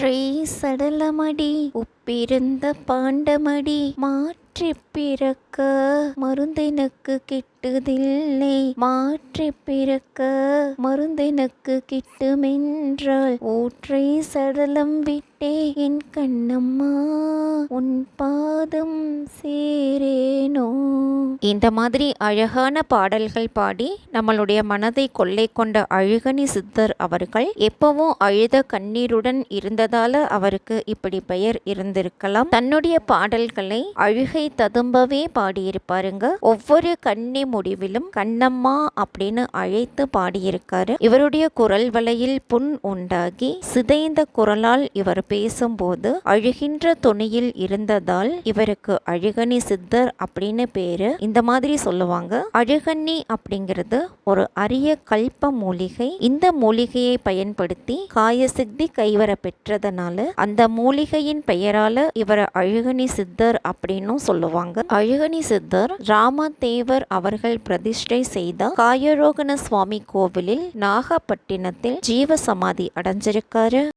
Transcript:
ஊற்றை சடலமடி உப்பிருந்த பாண்டமடி மாற்றி பிறக்க மருந்தெனக்கு கிட்டுதில்லை. மாற்றி பிறக்க மருந்தெனக்கு கிட்டுமென்றால் ஊற்றை சடலம் விட்டே என் கண்ணம்மா உன் பாதம் சேரேனோ. இந்த மாதிரி அழகான பாடல்கள் பாடி நம்மளுடைய மனதை கொள்ளை கொண்ட அழுகணி சித்தர் அவர்கள் எப்பவும் அழுத கண்ணீருடன் இருந்ததால அவருக்கு இப்படி பெயர் இருந்திருக்கலாம். தன்னுடைய பாடல்களை அழுகை ததும்பவே பாடியிருப்பாருங்க. ஒவ்வொரு கண்ணி முடிவிலும் கண்ணம்மா அப்படின்னு அழைத்து பாடியிருக்காரு. இவருடைய குரல் வலையில் புண் உண்டாகி சிதைந்த குரலால் இவர் பேசும்போது அழுகின்ற துணியில் இருந்ததால் இவருக்கு அழுகணி சித்தர் அப்படின்னு பேரு. இந்த மாதிரி சொல்லுவாங்க. அழுகண்ணி அப்படிங்கிறது ஒரு அரிய கல்ப மூலிகை. இந்த மூலிகையை பயன்படுத்தி காயசித்தி கைவர பெற்றதனால அந்த மூலிகையின் பெயரால இவரை அழுகணி சித்தர் அப்படின்னும் சொல்லுவாங்க. அழுகணி சித்தர் ராமதேவர் அவர்கள் பிரதிஷ்டை செய்த காயரோகண சுவாமி கோவிலில் நாகப்பட்டினத்தில் ஜீவ சமாதி அடைஞ்சிருக்காரு.